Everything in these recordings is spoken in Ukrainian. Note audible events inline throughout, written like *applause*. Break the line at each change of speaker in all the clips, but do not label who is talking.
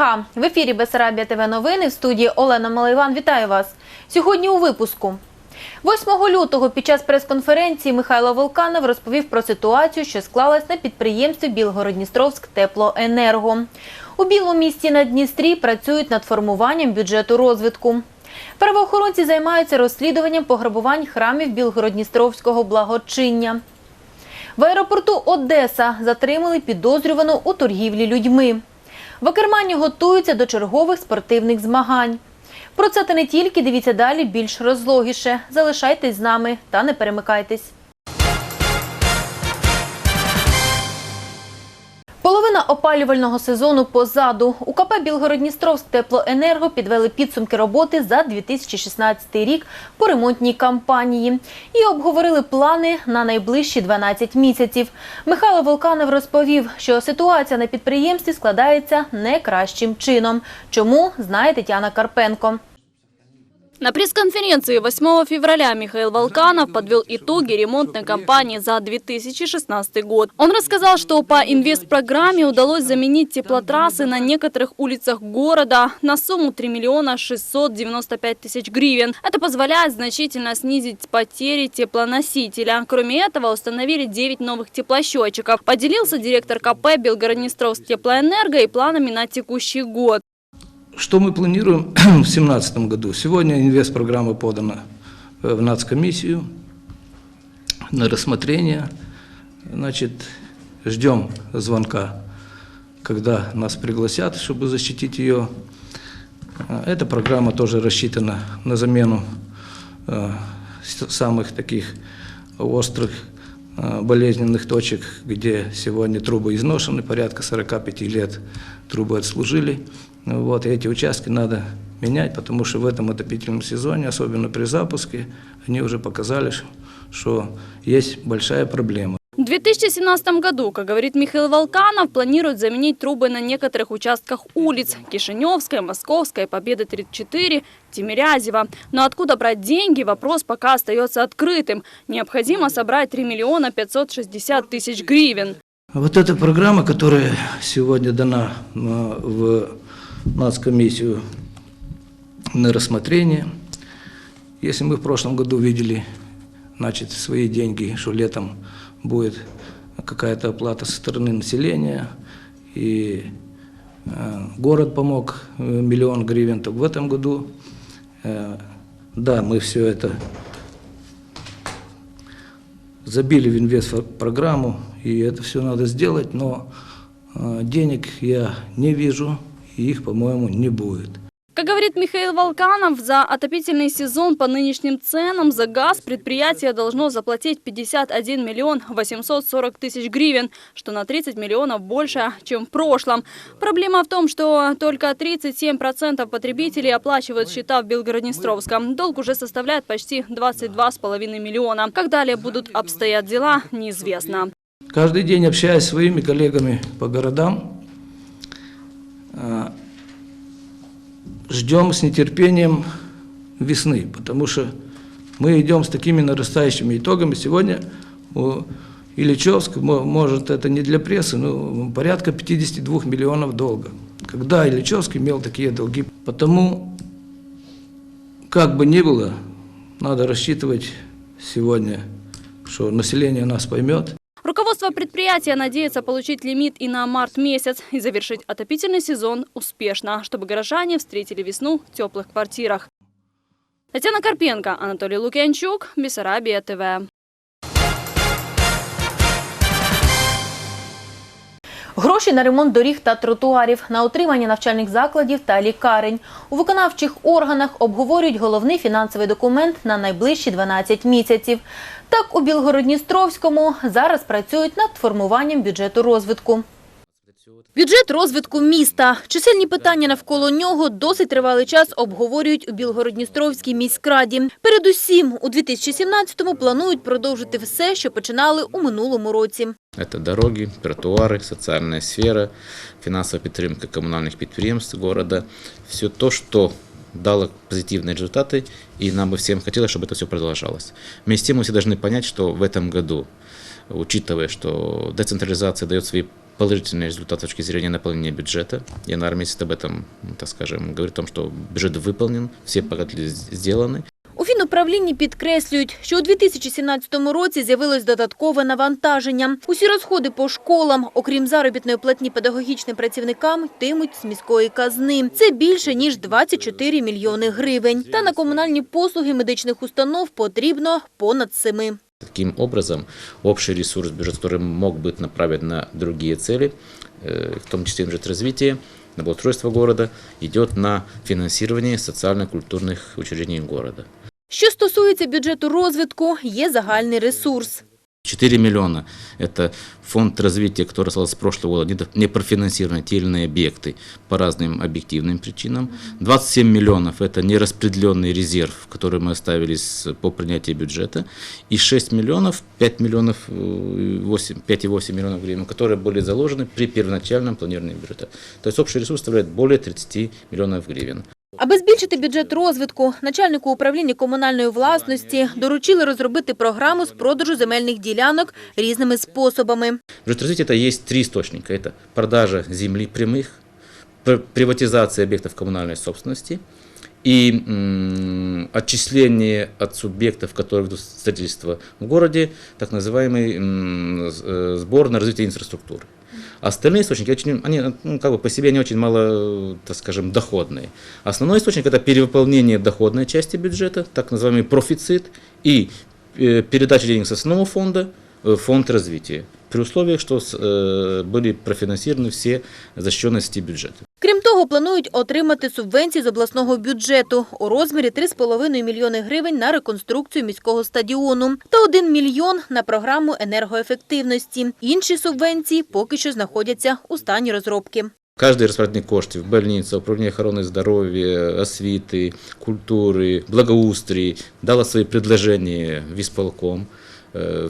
четверга в ефірі Бесарабія ТВ новини в студії Олена Малайван. Вітаю вас. Сьогодні у випуску. 8 лютого під час прес-конференції Михайло Волканов розповів про ситуацію, що склалась на підприємстві Білгородністровськ Теплоенерго. У білому місті на Дністрі працюють над формуванням бюджету розвитку. Правоохоронці займаються розслідуванням пограбувань храмів Білгородністровського благочиння. В аеропорту Одеса затримали підозрювану у торгівлі людьми. В Акермані готуються до чергових спортивних змагань. Про це та не тільки дивіться далі більш розлогіше. Залишайтесь з нами та не перемикайтесь. Половина опалювального сезону позаду. У КП «Білгородністровськ Теплоенерго підвели підсумки роботи за 2016 рік по ремонтній кампанії і обговорили плани на найближчі 12 місяців. Михайло Волканов розповів, що ситуація на підприємстві складається не кращим чином. Чому знає Тетяна Карпенко.
На пресс-конференции 8 февраля Михаил Волканов подвел итоги ремонтной кампании за 2016 год. Он рассказал, что по инвестпрограмме удалось заменить теплотрассы на некоторых улицах города на сумму 3 миллиона 695 тысяч гривен. Это позволяет значительно снизить потери теплоносителя. Кроме этого, установили 9 новых теплосчетчиков. Поделился директор КП Белгороднестровск теплоэнерго и планами на текущий год.
Что мы планируем *clears throat* в 2017 году? Сегодня инвестпрограмма подана э, в нацкомиссию на рассмотрение. Значит, ждем звонка, когда нас пригласят, чтобы защитить ее. Э, Эта программа тоже рассчитана на замену э, самых таких острых болезненных точек, где сегодня трубы изношены, порядка 45 лет трубы отслужили. Вот, и эти участки надо менять, потому что в этом отопительном сезоне, особенно при запуске, они уже показали, что есть большая проблема.
В 2017 году, как говорит Михаил Волканов, планируют заменить трубы на некоторых участках улиц – Кишиневская, Московская, Победа 34, Тимирязева. Но откуда брать деньги, вопрос пока остается открытым. Необходимо собрать 3 миллиона 560 тысяч гривен.
Вот эта программа, которая сегодня дана э, в нацкомиссию на рассмотрение, если мы в прошлом году видели значит, свои деньги, что летом будет какая-то оплата со стороны населения, и э, город помог э, миллион гривен, то в этом году, э, да, мы все это забили в инвестпрограмму, и это все надо сделать, но э, денег я не вижу, и их, по-моему, не будет.
Как говорит Михаил Волканов, за отопительный сезон по нынешним ценам за газ предприятие должно заплатить 51 миллион 840 тысяч гривен, что на 30 миллионов больше, чем в прошлом. Проблема в том, что только 37% потребителей оплачивают счета в Белгороднестровском. Долг уже составляет почти 22,5 миллиона. Как далее будут обстоять дела, неизвестно.
Каждый день общаясь с своими коллегами по городам, ждем с нетерпением весны, потому что мы идем с такими нарастающими итогами. Сегодня у Ильичевск, мо- может это не для прессы, но порядка 52 миллионов долга. Когда Ильичевск имел такие долги. Потому, как бы ни было, надо рассчитывать сегодня, что население нас поймет,
Руководство предприятия надеется получить лимит и на март месяц и завершить отопительный сезон успешно, чтобы горожане встретили весну в теплых квартирах. Татьяна Карпенко, Анатолий Лукьянчук, Бессарабия ТВ.
Гроші на ремонт доріг та тротуарів, на утримання навчальних закладів та лікарень. У виконавчих органах обговорюють головний фінансовий документ на найближчі 12 місяців. Так, у Білгородністровському зараз працюють над формуванням бюджету розвитку. Бюджет розвитку міста. Чисельні питання навколо нього досить тривалий час обговорюють у Білгородністровській міськраді. Передусім, у 2017-му планують продовжити все, що починали у минулому році.
Это дороги, тротуары, социальная сфера, финансовая підтримка коммунальных предприятий города. Все то, что дало позитивные результаты, и нам бы всем хотелось, чтобы это все продолжалось. Вместе с тем мы все должны понять, что в этом году, учитывая, что децентрализация дает свои положительный результат с точки зрения наполнения бюджета. Январь месяц об этом, м, так скажем, говорит о том, что бюджет выполнен, все показатели с- сделаны.
У фінуправлінні підкреслюють, що у 2017 році з'явилось додаткове навантаження. Усі розходи по школам, окрім заробітної платні педагогічним працівникам, йтимуть з міської казни. Це більше, ніж 24 мільйони гривень. Та на комунальні послуги медичних установ потрібно понад семи.
Таким образом, общий ресурс бюджета, который мог быть направлен на другие цели, э, в том числе бюджет развития, на благоустройство города, идет на финансирование социально-культурных учреждений города.
Що стосується бюджету розвитку, є загальний ресурс.
4 миллиона – это фонд развития, который остался с прошлого года, не- не профинансированы те или иные объекты по разным объективным причинам. 27 миллионов – это нераспределенный резерв, который мы оставили с- по принятию бюджета. И 6 миллионов, 5 миллионов, э, 8 5,8 миллионов гривен, которые были заложены при первоначальном планировании бюджета. То есть общий ресурс составляет более 30 миллионов гривен.
Аби збільшити бюджет розвитку, начальнику управління комунальної власності доручили розробити програму з продажу земельних ділянок різними способами.
Бюджет развития это есть три источника. Это продажа земли прямых, пр- приватизация объектов коммунальной собственности и м, отчисление от субъектов, которые ведут строительство в городе, так называемый м, с- э, сбор на развитие инфраструктуры. Остальные источники, очень, они ну, как бы по себе не очень мало, так скажем, доходные. Основной источник – это перевыполнение доходной части бюджета, так называемый профицит, и э, передача денег с основного фонда в фонд развития, при условии, что э, были профинансированы все защищенности бюджета.
Того, планують отримати субвенції з обласного бюджету у розмірі 3,5 мільйони гривень на реконструкцію міського стадіону та 1 мільйон на програму енергоефективності. Інші субвенції поки що знаходяться у стані розробки.
Каждый распорядник коштів, больница, управління охорони здоров'я, освіти, культури, благоустрій дало свои предложения в исполком. Э,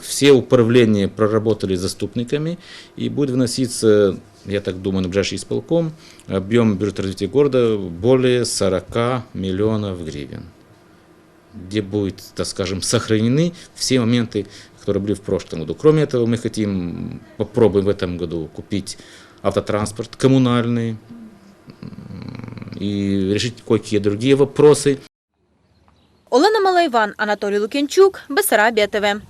Все управления проработали заступниками и будет выноситься, я так думаю, на ближайший исполком объем бюджета развития города более 40 миллионов гривен, где будет, так скажем, сохранены все моменты, которые были в прошлом году. Кроме этого, мы хотим, попробуем в этом году купить автотранспорт коммунальный и решить кое-какие другие вопросы.
Олена Малайван, Анатолій Лук'янчук, Бесарабія ТВ.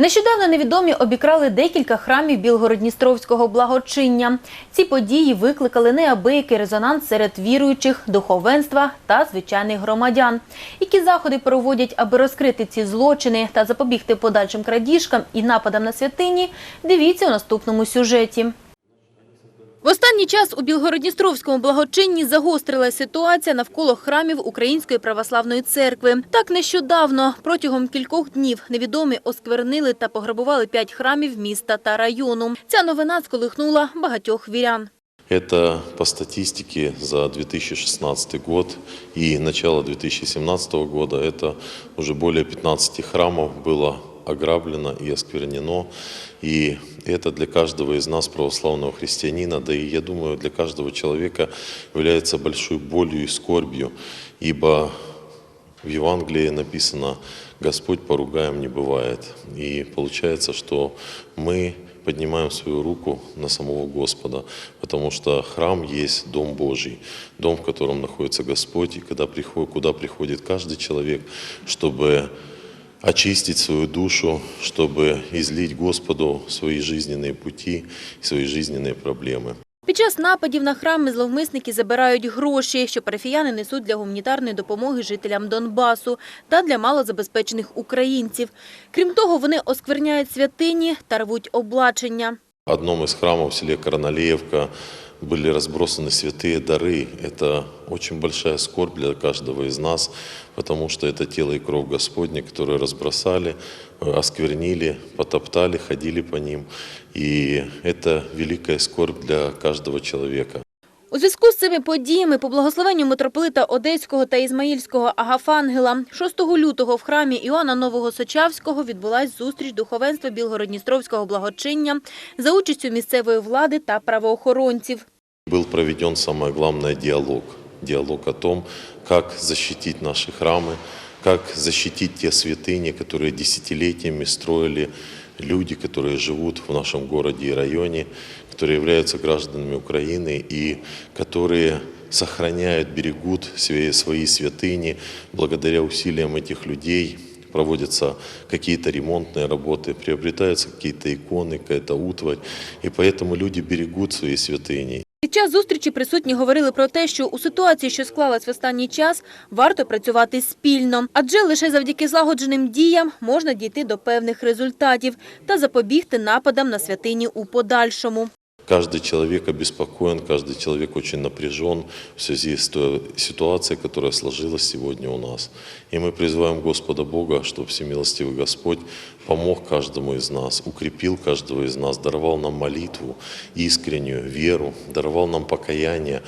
Нещодавно невідомі обікрали декілька храмів Білгородністровського благочиння. Ці події викликали неабиякий резонанс серед віруючих, духовенства та звичайних громадян. Які заходи проводять, аби розкрити ці злочини та запобігти подальшим крадіжкам і нападам на святині, дивіться у наступному сюжеті. В останній час у Білгородністровському благочинні загострилася ситуація навколо храмів Української православної церкви. Так нещодавно, протягом кількох днів, невідомі осквернили та пограбували п'ять храмів міста та району. Ця новина сколихнула багатьох вірян.
Это по статистике за 2016 год и начало 2017 года это уже более 15 храмов было ограблено и осквернено. И это для каждого из нас, православного христианина, да и я думаю, для каждого человека является большой болью и скорбью, ибо в Евангелии написано «Господь поругаем не бывает». И получается, что мы поднимаем свою руку на самого Господа, потому что храм есть Дом Божий, дом, в котором находится Господь, и когда приходит, куда приходит каждый человек, чтобы очистить свою душу, чтобы излить Господу свои жизненные пути, свои жизненные проблемы.
Під час нападів на храми зловмисники забирають гроші, що парафіяни несуть для гуманітарної допомоги жителям Донбасу та для малозабезпечених українців. Крім того, вони оскверняють святині та рвуть облачення.
Одном из храмов в селе Корнолеевка были разбросаны святые дары. Это очень большая скорбь для каждого из нас, потому что это тело и кровь Господня, которые разбросали, осквернили, потоптали, ходили по ним. И это великая скорбь для каждого человека.
У зв'язку з цими подіями по благословенню митрополита Одеського та Ізмаїльського Агафангела 6 лютого в храмі Іоанна Нового Сочавського відбулась зустріч духовенства Білгородністровського благочиння за участю місцевої влади та правоохоронців.
Был проведен самое главное диалог. Диалог о том, как защитить наши храмы, как защитить те святыни, которые десятилетиями строили люди, которые живут в нашем городе и районе, которые являются гражданами Украины и которые сохраняют, берегут свои, свои святыни. Благодаря усилиям этих людей проводятся какие-то ремонтные работы, приобретаются какие-то иконы, какая-то утварь. И поэтому люди берегут свои святыни.
Під час зустрічі присутні говорили про те, що у ситуації, що склалась в останній час, варто працювати спільно. Адже лише завдяки злагодженим діям можна дійти до певних результатів та запобігти нападам на святині у подальшому.
Каждый человек обеспокоен, каждый человек очень напряжен в связи с той ситуацией, которая сложилась сегодня у нас. И мы призываем Господа Бога, чтобы Всемилостивый Господь помог каждому из нас, укрепил каждого из нас, даровал нам молитву, искреннюю веру, даровал нам покаяние,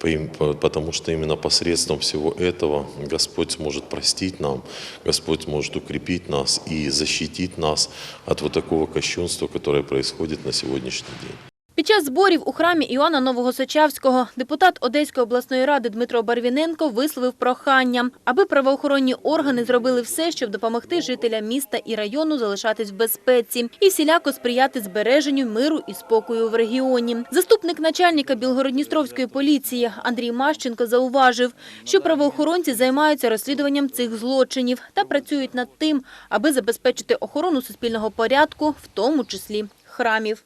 потому что именно посредством всего этого Господь сможет простить нам, Господь сможет укрепить нас и защитить нас от вот такого кощунства, которое происходит на сегодняшний день.
Під час зборів у храмі Іоанна Нового-Сочавського депутат Одеської обласної ради Дмитро Барвіненко висловив прохання, аби правоохоронні органи зробили все, щоб допомогти жителям міста і району залишатись в безпеці і всіляко сприяти збереженню миру і спокою в регіоні. Заступник начальника Білгородністровської поліції Андрій Мащенко зауважив, що правоохоронці займаються розслідуванням цих злочинів та працюють над тим, аби забезпечити охорону суспільного порядку, в тому числі храмів.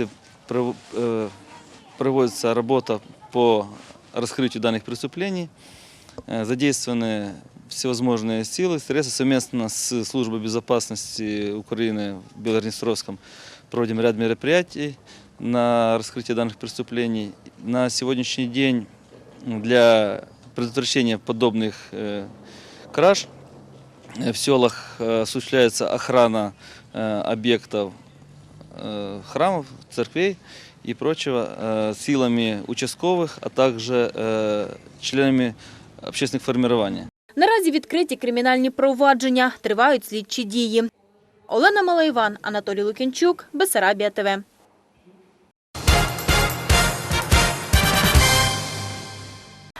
э, проводится работа по раскрытию данных преступлений. Задействованы всевозможные силы, средства совместно с Службой безопасности Украины в Белгороднестровском проводим ряд мероприятий на раскрытие данных преступлений. На сегодняшний день для предотвращения подобных э, краж э, в селах э, осуществляется охрана объектов храмов, церквей и прочего э, силами участковых, а также э, членами общественных формирований.
Наразі відкриті кримінальні провадження, тривають слідчі дії. Олена Малайван, Анатолій Лукінчук, Бесарабія ТВ.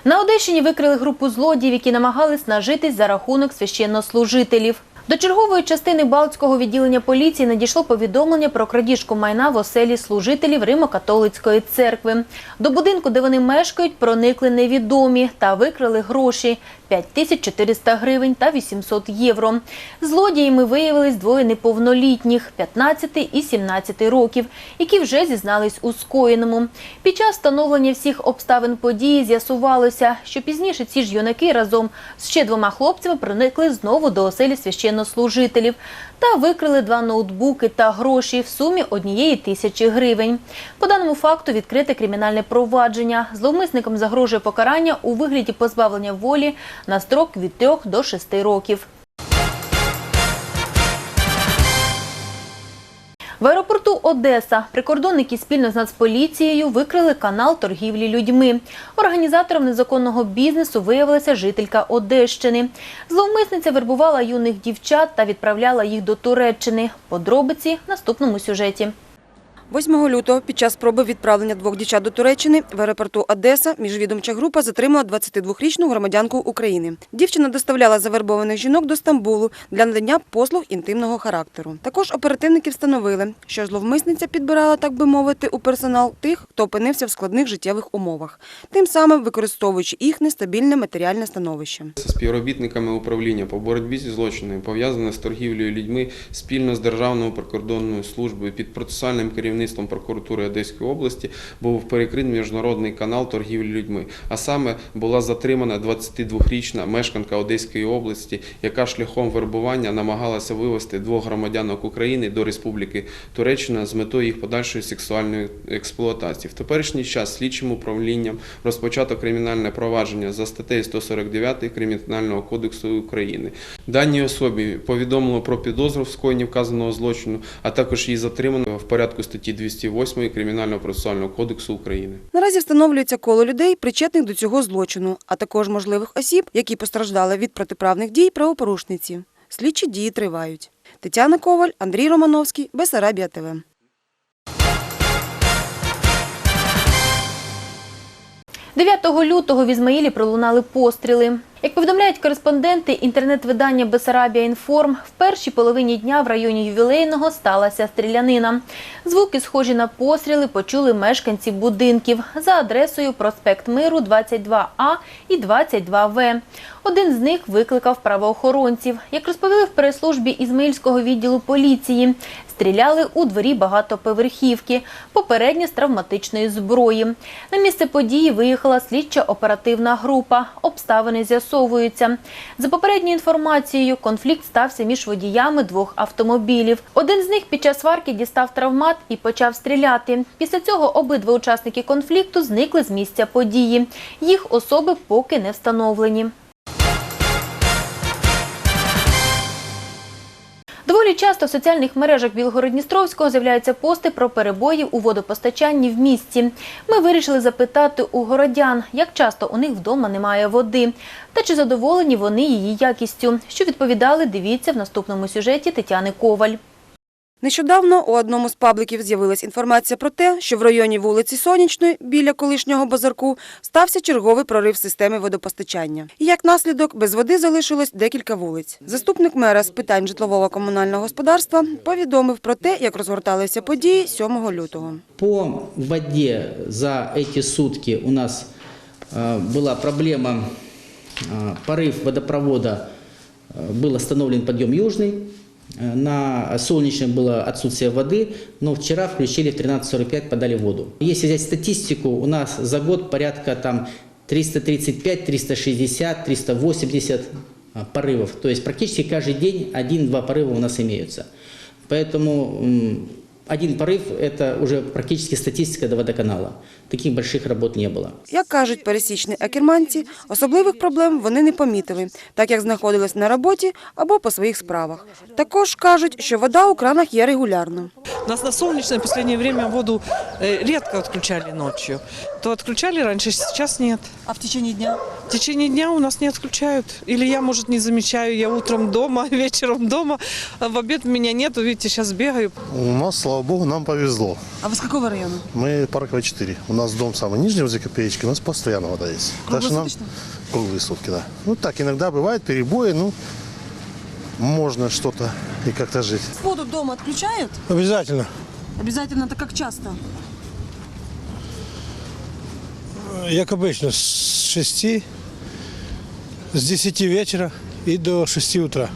На Одещині викрили групу злодіїв, які намагались нажитись за рахунок священнослужителів. До чергової частини Балтського відділення поліції надійшло повідомлення про крадіжку майна в оселі служителів Римо-католицької церкви. До будинку, де вони мешкають, проникли невідомі та викрали гроші – 5400 гривень та 800 євро. Злодіями виявились двоє неповнолітніх – 15 і 17 років, які вже зізнались у скоєному. Під час встановлення всіх обставин події з'ясувалося, що пізніше ці ж юнаки разом з ще двома хлопцями проникли знову до оселі священнослужителів та викрили два ноутбуки та гроші в сумі однієї тисячі гривень. По даному факту відкрите кримінальне провадження. Зловмисникам загрожує покарання у вигляді позбавлення волі на строк від 3 до 6 років. В аеропорту Одеса прикордонники спільно з Нацполіцією викрили канал торгівлі людьми. Організатором незаконного бізнесу виявилася жителька Одещини. Зловмисниця вербувала юних дівчат та відправляла їх до Туреччини. Подробиці в наступному сюжеті.
8 лютого під час спроби відправлення двох дівчат до Туреччини в аеропорту Одеса міжвідомча група затримала 22-річну громадянку України. Дівчина доставляла завербованих жінок до Стамбулу для надання послуг інтимного характеру. Також оперативники встановили, що зловмисниця підбирала, так би мовити, у персонал тих, хто опинився в складних життєвих умовах, тим самим використовуючи їх нестабільне матеріальне становище.
З співробітниками управління по боротьбі зі злочинами, пов'язане з торгівлею людьми, спільно з Державною прикордонною службою під процесуальним керівництвом прокуратури Одеської області був перекрит міжнародний канал торгівлі людьми. А саме була затримана 22-річна мешканка Одеської області, яка шляхом вербування намагалася вивести двох громадянок України до Республіки Туреччина з метою їх подальшої сексуальної експлуатації. В теперішній час слідчим управлінням розпочато кримінальне провадження за статтею 149 Кримінального кодексу України. Даній особі повідомлено про підозру в скоєнні вказаного злочину, а також її затримано в порядку статті 208 Кримінального процесуального кодексу України.
Наразі встановлюється коло людей, причетних до цього злочину, а також можливих осіб, які постраждали від протиправних дій правопорушниці. Слідчі дії тривають. Тетяна Коваль, Андрій Романовський, Бесарабія ТВ.
9 лютого в Ізмаїлі пролунали постріли. Як повідомляють кореспонденти інтернет-видання Бесарабія Інформ, в першій половині дня в районі ювілейного сталася стрілянина. Звуки, схожі на постріли, почули мешканці будинків за адресою проспект Миру 22А і 22В. Один з них викликав правоохоронців. Як розповіли в прес-службі Ізмаїльського відділу поліції, стріляли у дворі багатоповерхівки, попередньо з травматичної зброї. На місце події виїхала слідча оперативна група. Обставини з'ясовуються. За попередньою інформацією, конфлікт стався між водіями двох автомобілів. Один з них під час сварки дістав травмат і почав стріляти. Після цього обидва учасники конфлікту зникли з місця події. Їх особи поки не встановлені. Доволі часто в соціальних мережах Білгород-Дністровського з'являються пости про перебої у водопостачанні в місті. Ми вирішили запитати у городян, як часто у них вдома немає води, та чи задоволені вони її якістю. Що відповідали, дивіться в наступному сюжеті Тетяни Коваль.
Нещодавно у одному з пабликів з'явилась інформація про те, що в районі вулиці Сонячної, біля колишнього базарку, стався черговий прорив системи водопостачання. І як наслідок, без води залишилось декілька вулиць. Заступник мера з питань житлового комунального господарства повідомив про те, як розгорталися події 7 лютого.
По воде за эти сутки у нас э, была проблема, э, порыв водопровода, э, был остановлен подъем южный, Э, на солнечном было отсутствие воды, но вчера включили в 13.45, подали воду. Если взять статистику, у нас за год порядка там 335, 360, 380 а, порывов. То есть практически каждый день один-два порыва у нас имеются. Поэтому м, один порыв – это уже практически статистика до водоканала. Таких больших работ не было.
Як кажуть пересічні акерманці, особливих проблем вони не помітили, так як знаходились на роботі або по своїх справах. Також кажуть, що вода у кранах є регулярно.
У нас на солнечной в последнее время воду э, редко отключали ночью. То отключали раньше, сейчас нет.
А в течение дня?
В течение дня у нас не отключают. Или я, может, не замечаю, я утром дома, *laughs* вечером дома, а в обед меня нету, видите, сейчас бегаю.
У нас, слава богу, нам повезло.
А ви з якого району?
Мы Парковая 4. У нас дом самый нижний возле копеечки, у нас постоянно вода есть. Так что нам круглые сутки, да. Ну так, иногда бывает перебои, ну можно что-то и как-то жить.
Воду дома відключають?
Обязательно.
Обязательно, так як часто?
Як обычно, с 6, с 10 вечера и до 6 утра.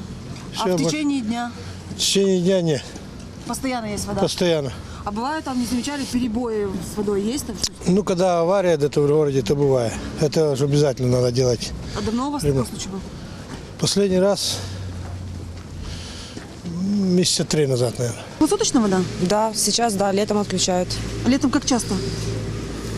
Всё, больше-
дня
в течение дня нет,
постоянно є вода?
постоянно.
А бывает там, не замечали, перебои с водой есть там?
Ну, когда авария где-то в городе, то бывает. Это же обязательно надо делать.
А давно у вас
такой
случай был?
Последний раз месяца три назад, наверное.
Круглосуточно вода?
Да, сейчас, да, летом отключают.
А летом как часто?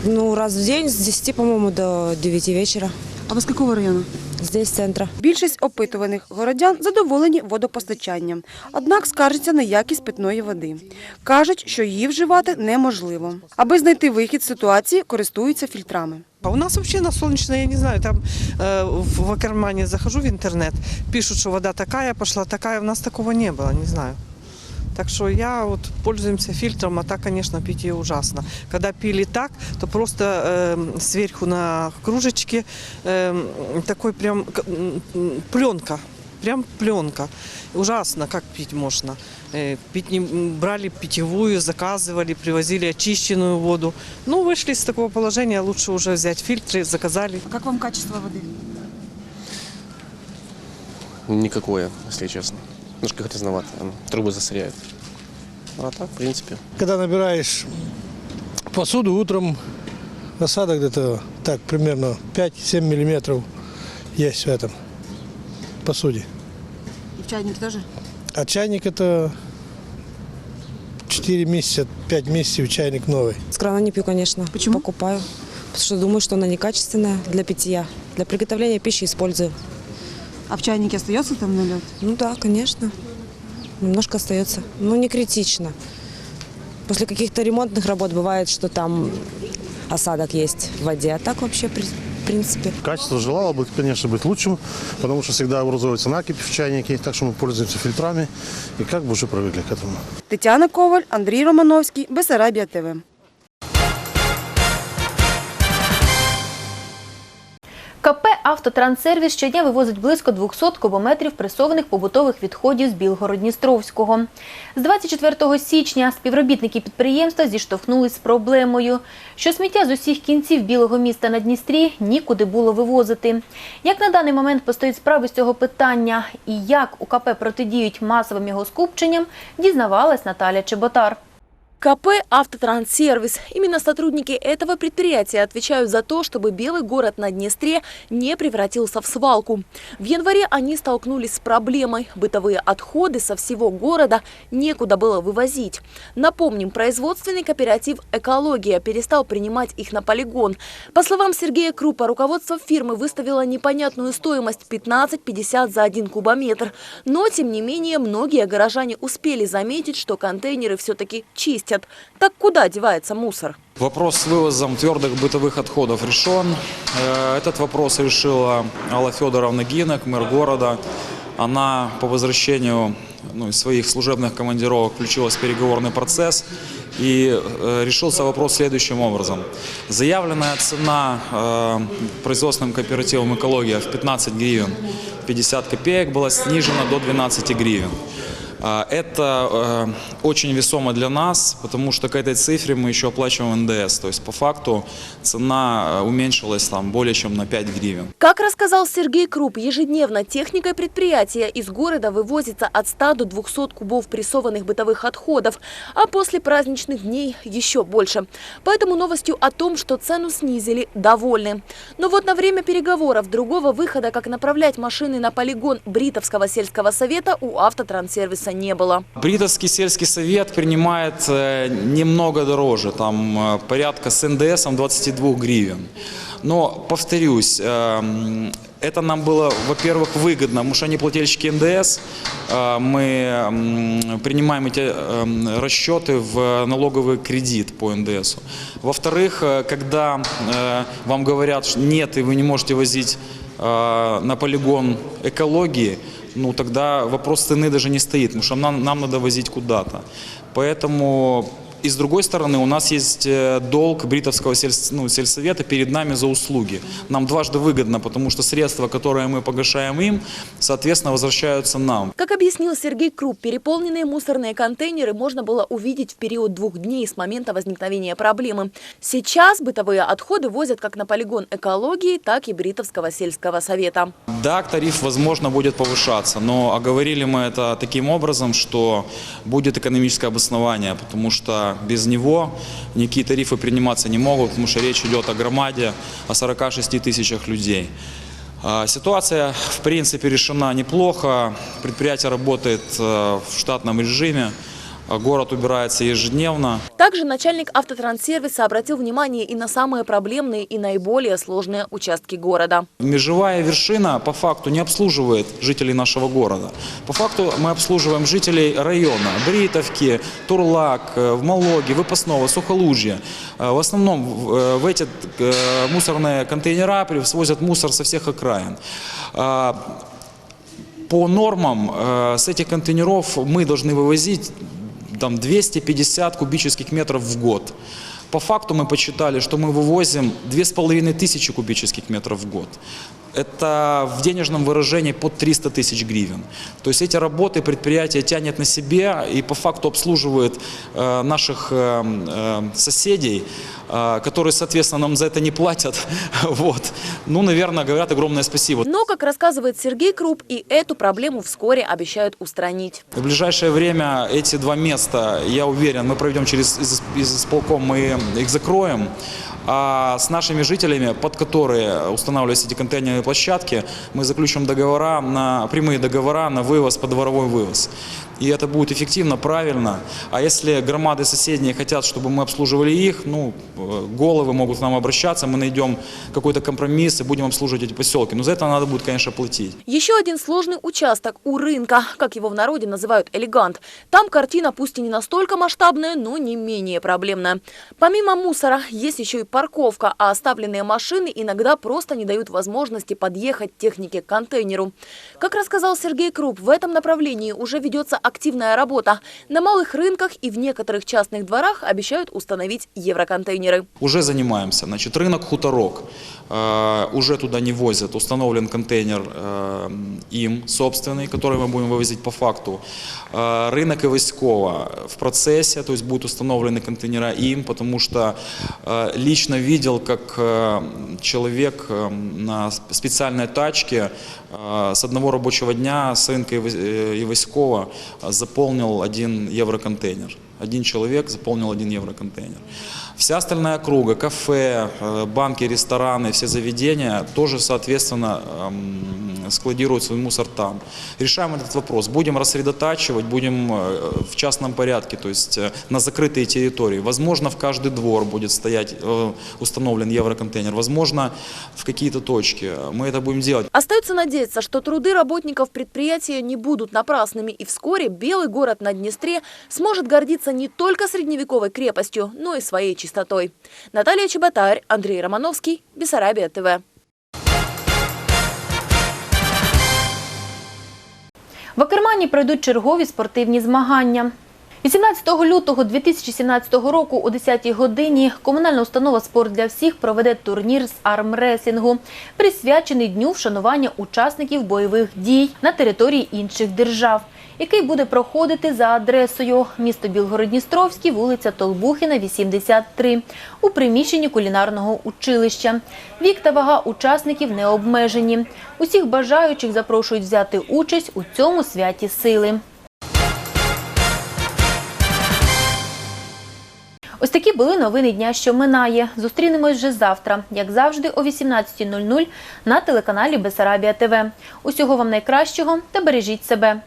Ну, раз в день с 10, по-моему, до 9 вечера.
А ви з якого району?
Здесь центра.
Більшість опитуваних городян задоволені водопостачанням, однак скаржаться на якість питної води. Кажуть, що її вживати неможливо. Аби знайти вихід з ситуації, користуються фільтрами.
А у нас взагалі на сонячне, я не знаю, там э, в Акермані захожу в інтернет, пишуть, що вода така, пошла, така, У нас такого не було, не знаю. Так что я вот пользуемся фильтром, а так, конечно, пить ее ужасно. Когда пили так, то просто э, сверху на кружечке э, такой прям пленка, прям пленка. Ужасно, как пить можно. Э, Пить не, брали питьевую, заказывали, привозили очищенную воду. Ну, вышли из такого положения, лучше уже взять фильтры, заказали.
А як вам качество води?
Никакое, если честно. Немножко грязновато, трубы засоряют. А так, в принципе,
Когда набираешь посуду утром, осадок где-то так примерно 5-7 миллиметров есть в этом посуде.
І в чайнике теж?
А чайник это 4 месяца, 5 месяцев чайник новый.
С крана не пью, конечно.
Почему?
Покупаю. Потому что думаю, что она некачественная для питья. Для приготовления пищи использую.
А в чайнике остается там налет?
Ну да, конечно. Немножко остается. Но не критично. После каких-то ремонтных работ бывает, что там осадок есть в воде. А так вообще, при- в принципе,
Качество желало бы, конечно, быть лучшим, потому что всегда образуется накипь в чайнике, так что мы пользуемся фильтрами и как бы уже привыкли к этому.
Тетяна Коваль, Андрій Романовський, Бесарабія ТВ.
Автотранссервіс щодня вивозить близько 200 кубометрів пресованих побутових відходів з Білгород-Дністровського. З 24 січня співробітники підприємства зіштовхнулись з проблемою, що сміття з усіх кінців білого міста на Дністрі нікуди було вивозити. Як на даний момент постоїть справи з цього питання і як УКП протидіють масовим його скупченням, дізнавалась Наталя Чеботар.
КП «Автотранссервис». Именно сотрудники этого предприятия отвечают за то, чтобы Белый город на Днестре не превратился в свалку. В январе они столкнулись с проблемой. Бытовые отходы со всего города некуда было вывозить. Напомним, производственный кооператив «Экология» перестал принимать их на полигон. По словам Сергея Крупа, руководство фирмы выставило непонятную стоимость 15,50 за один кубометр. Но, тем не менее, многие горожане успели заметить, что контейнеры все-таки чистят. Так куда девается мусор?
Вопрос с вывозом твердых бытовых отходов решен. Э, Этот вопрос решила Алла Федоровна Гинок, мэр города. Она по возвращению ну, из своих служебных командировок включилась в переговорный процесс и э, решился вопрос следующим образом. Заявленная цена э, производственным кооперативом «Экология» в 15 гривен 50 копеек была снижена до 12 гривен. А, Это э, очень весомо для нас, потому что к этой цифре мы еще оплачиваем НДС. То есть по факту цена э, уменьшилась там более чем на 5 гривен.
Как рассказал Сергей Круп, ежедневно техникой предприятия из города вывозится от 100 до 200 кубов прессованных бытовых отходов, а после праздничных дней еще больше. Поэтому новостью о том, что цену снизили, довольны. Но вот на время переговоров другого выхода, как направлять машины на полигон Бритовского сельского совета, у автотранссервиса не было.
Бритовский сельский совет принимает э, немного дороже, там э, порядка с НДСом 22 гривен. Но, повторюсь, эм, это нам было, во-первых, выгодно, потому что они плательщики НДС. Э, Мы м, принимаем эти эм, расчеты в налоговый кредит по НДСу. Во-вторых, э, когда э, вам говорят, что нет, и вы не можете возить э, на полигон экологии, ну тогда вопрос цены даже не стоит, потому что нам, нам надо возить куда-то. Поэтому и с другой стороны, у нас есть э, долг Бритовского сельс- ну, сельсовета перед нами за услуги. Нам дважды выгодно, потому что средства, которые мы погашаем им, соответственно, возвращаются нам.
Как объяснил Сергей Круп, переполненные мусорные контейнеры можно было увидеть в период двух дней с момента возникновения проблемы. Сейчас бытовые отходы возят как на полигон экологии, так и Бритовского сельского совета.
Да, тариф, возможно, будет повышаться, но оговорили мы это таким образом, что будет экономическое обоснование, потому что без него никакие тарифы приниматься не могут, потому что речь идет о громаде, о 46 тысячах людей. А, Ситуация, в принципе, решена неплохо. Предприятие работает э, в штатном режиме. А Город убирается ежедневно.
Также начальник автотранссервиса обратил внимание и на самые проблемные и наиболее сложные участки города.
Межевая вершина по факту не обслуживает жителей нашего города. По факту мы обслуживаем жителей района Бритовки, Турлак, э, в Малоге, Выпасного, Сухолужья. Э, В основном в э, эти мусорные контейнера свозят мусор со всех окраин. А, По нормам э, с этих контейнеров мы должны вывозить там 250 кубических метров в год. По факту мы посчитали, что мы вывозим 2500 кубических метров в год. Это в денежном выражении под 300 тысяч гривен. То есть эти работы предприятие тянет на себе и по факту обслуживает э, наших э, э, соседей, э, которые, соответственно, нам за это не платят. *laughs* Вот. Ну, наверное, говорят огромное спасибо.
Но, как рассказывает Сергей Круп, и эту проблему вскоре обещают устранить.
В ближайшее время эти два места, я уверен, мы проведем через из, из исполком, мы их закроем. А с нашими жителями, под которые устанавливаются эти контейнерные площадки, мы заключим договора на прямые договора на вывоз, подворовой вывоз. И это будет эффективно, правильно. А если громады соседние хотят, чтобы мы обслуживали их, ну, э, головы могут к нам обращаться, мы найдем какой-то компромисс и будем обслуживать эти поселки. Но за это надо будет, конечно, платить.
Еще один сложный участок у рынка, как его в народе называют «элегант». Там картина пусть и не настолько масштабная, но не менее проблемная. Помимо мусора, есть еще и парковка, а оставленные машины иногда просто не дают возможности подъехать технике к контейнеру. Как рассказал Сергей Круп, в этом направлении уже ведется активная работа. На малых рынках и в некоторых частных дворах обещают установить евроконтейнеры.
Уже занимаемся. Значит, рынок Хуторок. э, уже туда не возят. Установлен контейнер э, им собственный, который мы будем вывозить по факту. Э, рынок Иваськова в процессе, то есть будут установлены контейнера им, потому что э, лично видел, как э, человек э, на специальной тачке э, с одного рабочего дня с рынка Ива- э, Иваськова э, заполнил один евроконтейнер. Один человек заполнил один евроконтейнер. Вся остальная округа, кафе, э, банки, рестораны, все заведения тоже, соответственно, эм, складируют свой мусор там. Решаем этот вопрос. Будем рассредотачивать, будем э, в частном порядке, то есть э, на закрытые территории. Возможно, в каждый двор будет стоять, установлен евроконтейнер. Возможно, в какие-то точки. Мы это будем делать.
Остается надеяться, что труды работников предприятия не будут напрасными, и вскоре Белый город на Днестре сможет гордиться не только средневековой крепостью, но и своей чистотой. Наталья Чеботарь, Андрей Романовский, Бессарабия ТВ.
В Акермані пройдуть чергові спортивні змагання. 18 лютого 2017 року о 10 годині комунальна установа «Спорт для всіх» проведе турнір з армреслінгу, присвячений дню вшанування учасників бойових дій на території інших держав, який буде проходити за адресою місто Білгород-Дністровський, вулиця Толбухіна, 83, у приміщенні кулінарного училища. Вік та вага учасників не обмежені. Усіх бажаючих запрошують взяти участь у цьому святі сили. Ось такі були новини дня, що минає. Зустрінемось вже завтра, як завжди, о 18.00 на телеканалі Бесарабія ТВ. Усього вам найкращого та бережіть себе.